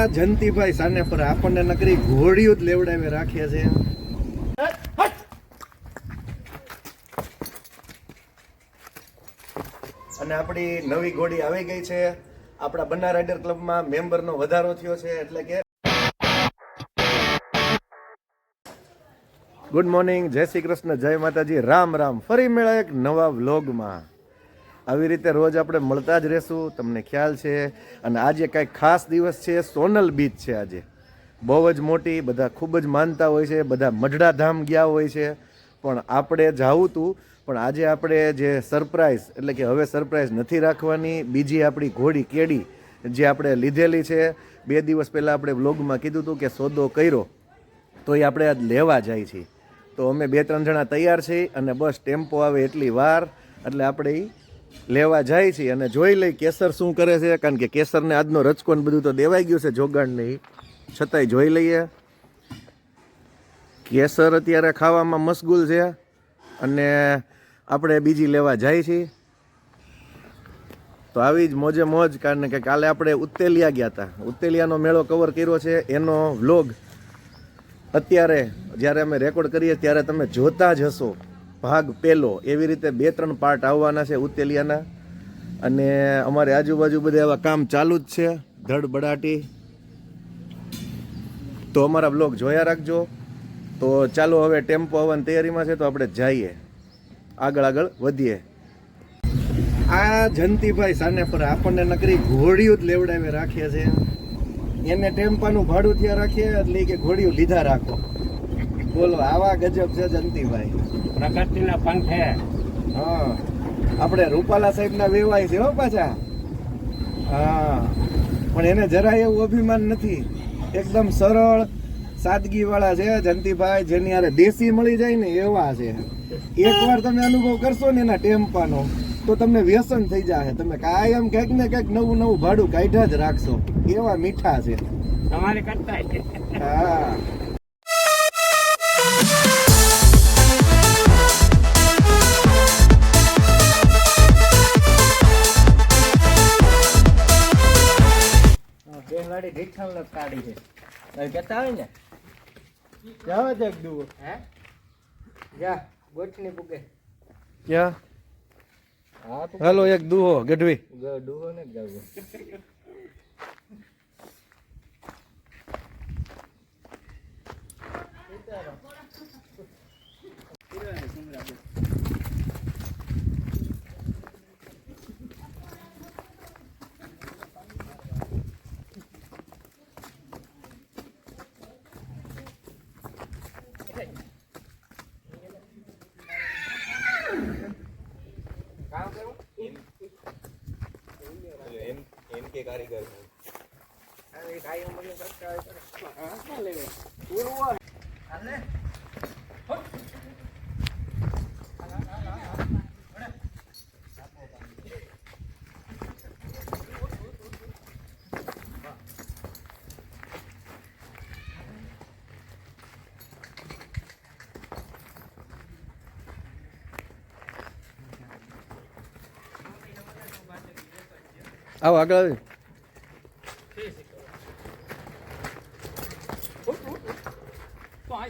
આ જંતીભાઈ સાને પર આપણને નકરી ઘોડીઓ જ લેવડાવે રાખે છે. અને આપણી નવી ઘોડી આવી ગઈ છે. આપણા બન્ના રાઇડર ક્લબમાં મેમ્બરનો વધારો થયો છે, એટલે કે ગુડ મોર્નિંગ, જય શ્રી કૃષ્ણ, જય માતાજી, રામ રામ. ફરી મેળા એક નવા વ્લોગમાં. આવી રીતે રોજ આપણે મળતા જ રહેશું. તમને ખ્યાલ છે. અને આજે કાંઈક ખાસ દિવસ છે. સોનલ બીચ છે આજે. બહુ જ મોટી, બધા ખૂબ જ માનતા હોય છે. બધા મઢડા ધામ ગયા હોય છે. પણ આપણે જાવું તું. પણ આજે આપણે જે સરપ્રાઈઝ, એટલે કે હવે સરપ્રાઈઝ નથી રાખવાની. બીજી આપણી ઘોડી કેડી જે આપણે લીધેલી છે. બે દિવસ પહેલાં આપણે વ્લોગમાં કીધું હતું કે સોદો કર્યો. તો એ આપણે લેવા જાય છીએ. તો અમે બે ત્રણ જણા તૈયાર છીએ અને બસ ટેમ્પો આવે એટલી વાર. એટલે આપણે ઈ લેવા જાય છે અને જોઈ લઈ કેસર શું કરે છે, કારણ કે કેસરને આજનો રચકો ને બધું તો દેવાઈ ગયું છે જોગાણને નહીં છતાંય જોઈ લઈએ. કેસર અત્યારે ખાવામાં મશગુલ છે અને આપણે બીજી લેવા જાય છીએ તો આવી જ મોજે મોજ, કારણ કે કાલે આપણે ઉત્તેલિયા ગયા હતા ઉત્તેલિયાનો મેળો કવર કર્યો છે એનો વ્લોગ અત્યારે જ્યારે અમે રેકોર્ડ કરીએ ત્યારે તમે જોતા જ હશો. ભાગ પહેલો એવી રીતે બે, ત્રણ પાર્ટ આવવાના છે ઉત્તેલિયાના અને અમારે આજુબાજુ બધા એવા કામ ચાલુ જ છે. ધડબડાટી તો અમારા બ્લોગ જોયા રાખજો. તો ચાલો હવે ટેમ્પો આવવાની તૈયારીમાં છે તો આપણે જઈએ. આગળ આગળ વધીએ. આ જંતીભાઈ સાને પર આપણને નકરી ઘોડીઓ જ લેવડાવે રાખીએ છે. એને ટેમ્પાનું ભાડું ત્યાં રાખીએ એટલે કે ઘોડીઓ લીધા રાખો. બોલો, આવા ગજબ છે જંતીભાઈ. પ્રગતિના પંથે હા. આપણે રૂપાલા સાહેબના વેવાય છે હો પાછા. હા. પણ એને જરાય એવું અભિમાન નથી. એકદમ સરળ સાદગી વાળા છે જંતીભાઈ જેની હારે દેશી મળી જાય ને એવા છે. એકવાર તમે અનુભવ કરશો ને એના ટેમ્પાનો તો તમને વ્યસન થઈ જાય તમે કાયમ કંઈક ને કંઈક નવું નવું ભાડું કાઢ્યા જ રાખશો. એવા મીઠા છે. તમારે કરતા કહેતા હોય ને? જાવ જ દુવો. હે? જા ગોઠની પૂગે ક્યાં હા તો હાલો એક દુહો ગઢવી. ડુવો ને જાવ હાલે. આવો આગળ આવી તો આ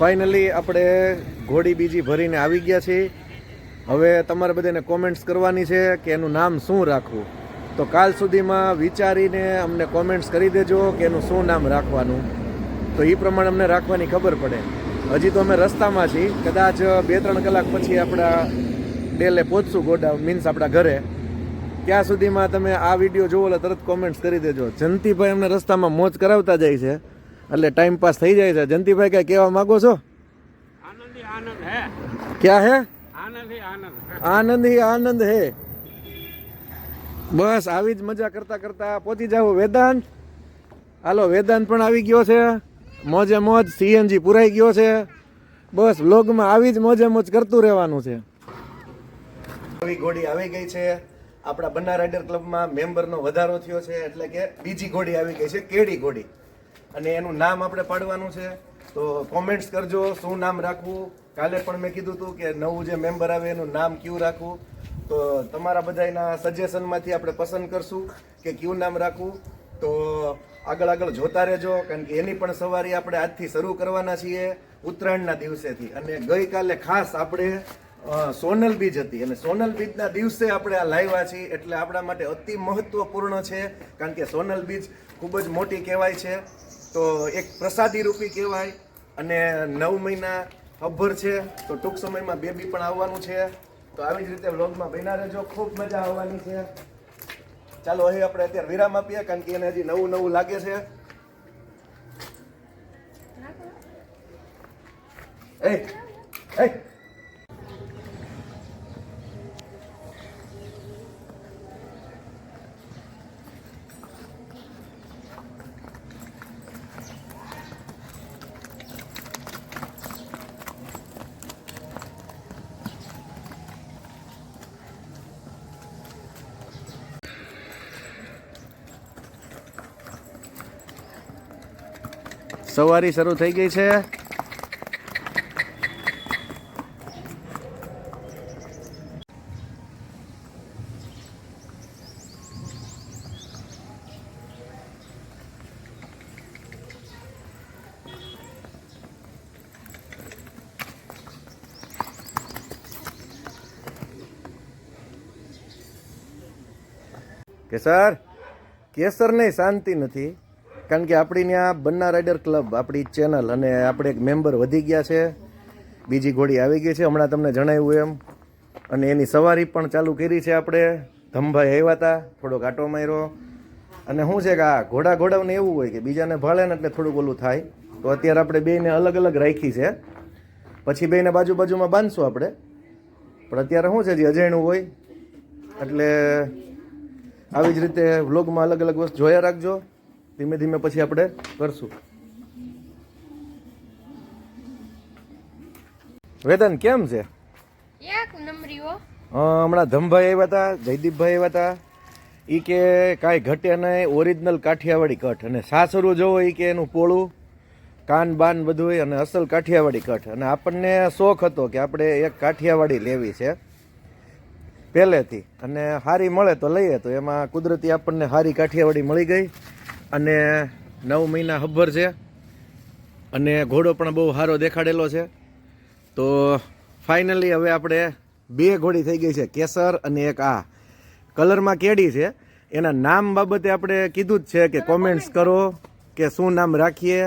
ફાઇનલી આપણે ઘોડી બીજી ભરીને આવી ગયા છીએ. હવે તમારે બધાને કોમેન્ટ્સ કરવાની છે કે એનું નામ શું રાખવું. તો કાલ સુધીમાં વિચારીને અમને કોમેન્ટ્સ કરી દેજો કે એનું શું નામ રાખવાનું. તો એ પ્રમાણે અમને રાખવાની ખબર પડે. હજી તો અમે રસ્તામાં છીએ. કદાચ બે, ત્રણ કલાક પછી આપણા ડેલે પહોંચશું ગોડા મીન્સ આપણા ઘરે. ત્યાં સુધીમાં તમે આ વીડિયો જોવો એટલે તરત કોમેન્ટ્સ કરી દેજો. જનતીભાઈ અમને રસ્તામાં મોજ કરાવતા જાય છે. એટલે ટાઈમ પાસ થઈ જાય છે. જંતીભાઈ કઈ કેવા માંગો છો? ક્યાં હે? આનંદ હી. આનંદ હે. બસ આવી જ મજા કરતા કરતા પહોંચી જાવ વેદાંત. હાલો વેદાંત પણ આવી ગયો છે. મોજે મોજ સીએનજી પુરાઈ ગયો છે. બસ વ્લોગમાં આવી જ મોજે મોજ કરતું રહેવાનું છે. આવી ગોડી આવી ગઈ છે. આપણા બન્ના રાઇડર ક્લબમાં મેમ્બરનો વધારો થયો છે. એટલે કે બીજી ગોડી આવી ગઈ છે કેડી ગોડી અને એનું નામ આપણે પાડવાનું છે. તો કોમેન્ટ્સ કરજો, શું નામ રાખવું? કાલે પણ મેં કીધું હતું કે નવું જે મેમ્બર આવે એનું નામ ક્યુ રાખવું? તો તમારા બધાના સજેશનમાંથી આપણે પસંદ કરશું કે ક્યુ નામ રાખવું. તો આગળ આગળ જોતા રહેજો, કારણ કે એની પણ સવારી આપણે આજથી શરૂ કરવાના છીએ ઉત્તરાયણના દિવસેથી. અને ગઈકાલે ખાસ આપણે સોનલ બીજ હતી. અને સોનલ બીજના દિવસે આપણે આ લાવ્યા છીએ, એટલે આપણા માટે અતિ મહત્વપૂર્ણ છે, કારણ કે સોનલ બીજ ખૂબ જ મોટી કહેવાય છે. તો એક પ્રસાદી રૂપી કહેવાય અને નવ મહિના અભર છે તો ટૂંક સમયમાં બેબી પણ આવવાનું છે. તો આવી જ રીતે વ્લોગમાં બન્યા રહેજો ખૂબ મજા આવવાની છે. ચાલો અહીં આપણે અત્યારે વિરામ આપીએ કારણ કે એને હજી નવું નવું લાગે છે. એ એ સવારી શરૂ થઈ ગઈ છે. કેસર? કેસર નહીં શાંતિ નથી. કારણ કે આપણી ત્યાં બન્ના રાઇડર ક્લબ આપણી ચેનલ અને આપણે એક મેમ્બર વધી ગયા છે. બીજી ઘોડી આવી ગઈ છે. હમણાં તમને જણાવ્યું એમ. અને એની સવારી પણ ચાલુ કરી છે આપણે. ધમભાઈ આવ્યા હતા. થોડોક આટો માર્યો. અને શું છે કે આ ઘોડા ઘોડાઓને એવું હોય કે બીજાને ભાળે ને એટલે થોડુંક ઓલું થાય. તો અત્યારે આપણે બેને અલગ અલગ રાખી છે. પછી બેને બાજુ બાજુમાં બાંધશું આપણે. પણ અત્યારે શું છે જે અજાણ્યું હોય. એટલે આવી જ રીતે વ્લોગમાં અલગ અલગ વસ્તુ જોયા રાખજો. ધીમે ધીમે પછી આપણે કરશું. વેદન કેમ છે? એક નંબરીઓ હમણાં ધમભાઈ આવ્યા હતા જયદીપભાઈ આવ્યા હતા ઈ કે કાંઈ ઘટે નહીં ઓરિજિનલ કાઠિયાવાડી કઠ. અને સાસરું જોવો એ કે એનું પોળું કાન બાન બધું અને અસલ કાઠિયાવાડી કઠ. અને આપણને શોખ હતો કે આપણે એક કાઠિયાવાડી લેવી છે પહેલેથી. અને હારી મળે તો લઈએ તો એમાં કુદરતી આપણને હારી કાઠિયાવાડી મળી ગઈ. અને નવ મહિના હબ્બર છે. અને ઘોડો પણ બહુ સારો દેખાડેલો છે. તો ફાઇનલી હવે આપણે બે ઘોડી થઈ ગઈ છે કેસર અને એક આ. કલરમાં કેડી છે. એના નામ બાબતે આપણે કીધું જ છે કે કોમેન્ટ્સ કરો કે શું નામ રાખીએ.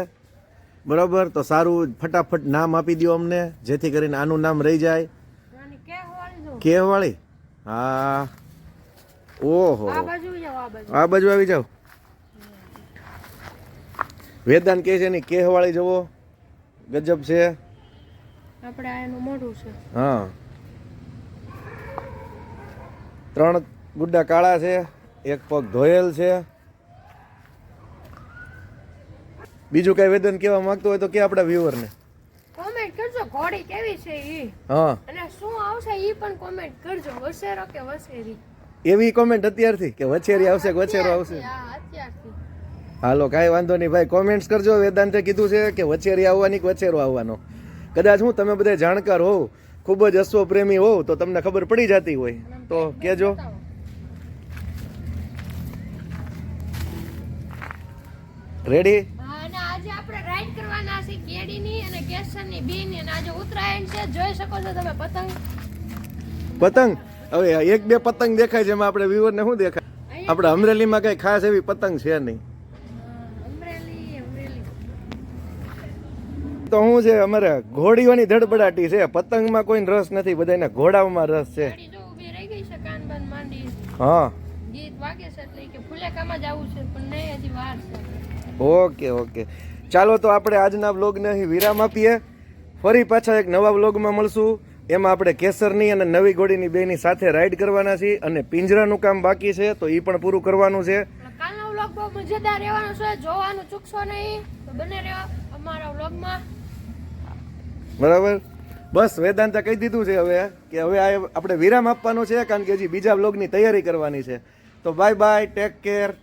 બરાબર? તો સારું ફટાફટ નામ આપી દો અમને જેથી કરીને આનું નામ રહી જાય. કેવાળી હા. ઓહો. આ બાજુ જાઓ આવી જાવ વેદાંત કહે છે એની કેહવાળી જવો ગજબ છે. આપણે આ એનું મોઢું છે. હા. ત્રણ ગુડ્ડા કાળા છે એક પગ ધોયેલ છે. બીજું કઈ વેદન કેવા માંગતો હોય તો કે આપણા વ્યુઅરને કોમેન્ટ કરજો ઘોડી કેવી છે ઈ? હા. અને શું આવશે ઈ પણ કોમેન્ટ કરજો વસેરો કે વસેરી? એવી કોમેન્ટ અત્યારથી કે વછેરી આવશે કે વછેરો આવશે? હા અત્યારથી. હાલો કાંઈ વાંધો નહીં ભાઈ કોમેન્ટ્સ કરજો. વેદાંતે કીધું છે કે વછેરી આવવાની કે વછેરો આવવાનો. કદાચ હું તમે બધા જાણકાર હોવ ખૂબ જ અશ્વ પ્રેમી હોવ તો તમને ખબર પડી જતી હોય. તો કહેજો. રેડી આજે આપણે રાઈડ કરવાના છે કેડીની અને કેસરની બીની. અને આજે ઉત્તરાયણ છે જોઈ શકો છો તમે પતંગ. પતંગ? હવે એક બે પતંગ દેખાય છે એમાં આપણે વ્યુઅરને શું દેખાય? આપણે અમરેલીમાં કઈ ખાસ એવી પતંગ છે નહીં. તો શું છે અમારે ઘોડીઓની ધડબડાટી છે. પતંગમાં કોઈ રસ નથી બધાને ઘોડાઓમાં રસ છે. હા. Okay okay. ચાલો તો આપણે આજના વ્લોગને અહીં વિરામ આપીએ. ફરી પાછા એક નવા વ્લોગમાં મળશું. એમાં આપણે કેસરની અને નવી ઘોડીની બેની સાથે રાઈડ કરવાના છીએ અને પિંજરાનું કામ બાકી છે તો એ પણ પૂરું કરવાનું છે. કાલનો વ્લોગ બહુ મજેદાર રહેવાનો છે જોવાનું ચૂકશો નહીં. તો બને રહ્યો અમારા વ્લોગમાં. બરાબર? બસ વેદાંત કહી દીધું છે હવે, કે હવે આ આપણે વિરામ આપવાનો છે, કારણ કે હજી બીજા બ્લોગની તૈયારી કરવાની છે. તો બાય બાય ટેક કેર